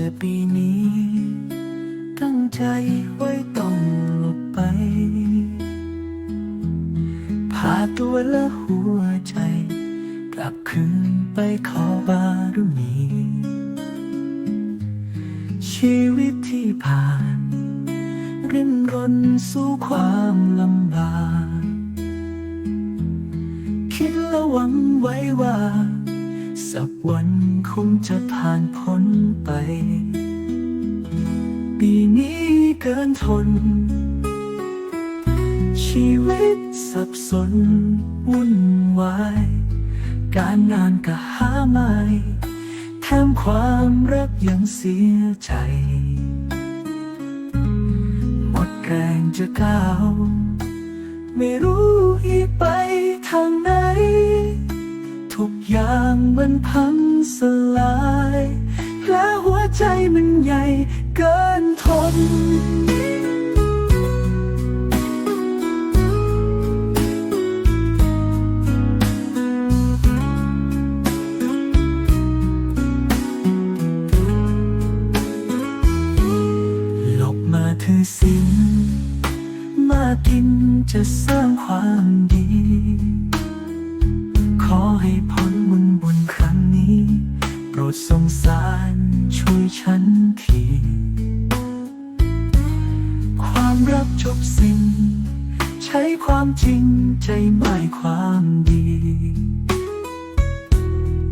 อปีนี้ ตั้งใจไว้ต้องหลบไป พาตัวและหัวใจ กลับคืนไปขอบารมี ชีวิตที่ผ่านริมรนสู้ความลำบาก คิดและหวังไว้ว่า สักวันคงจะผ่านพ้นไป ปีนี้เกินทน ชีวิตสับสนวุ่นวาย การงานก็หาไม่แถมความรักยังเสียใจ หมดแรงจะก้าว ไม่รู้อีกไปทางไหน มันพังสลายและหัวใจมันใหญ่เกินทน หลบมาถือสิน มากินจะสร้างความดี ขอให้พ้น ดสงสารช่วยฉันที ความรักจบสิ้นใช้ความจริงใจหมายความดี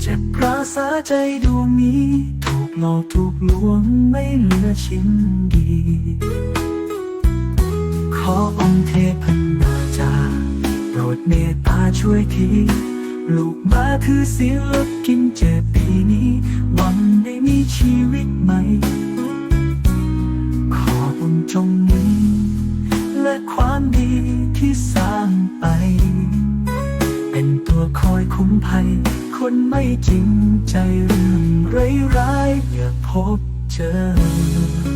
เจ็บปราสาใจดวงนี้ถูกหลอกถูกลวงไม่เหลือชิ้นดี ขอองค์เทพนาจาโปรดเมตตาช่วยทีลูกมาคือเสียลดกินเจ็บ ทีนี้ วันได้มีชีวิตใหม่ ขอบุญจงนี้ และความดีที่สร้างไป เป็นตัวคอยคุ้มภัย คนไม่จริงใจเรื่องร้ายๆอย่าพบเจอ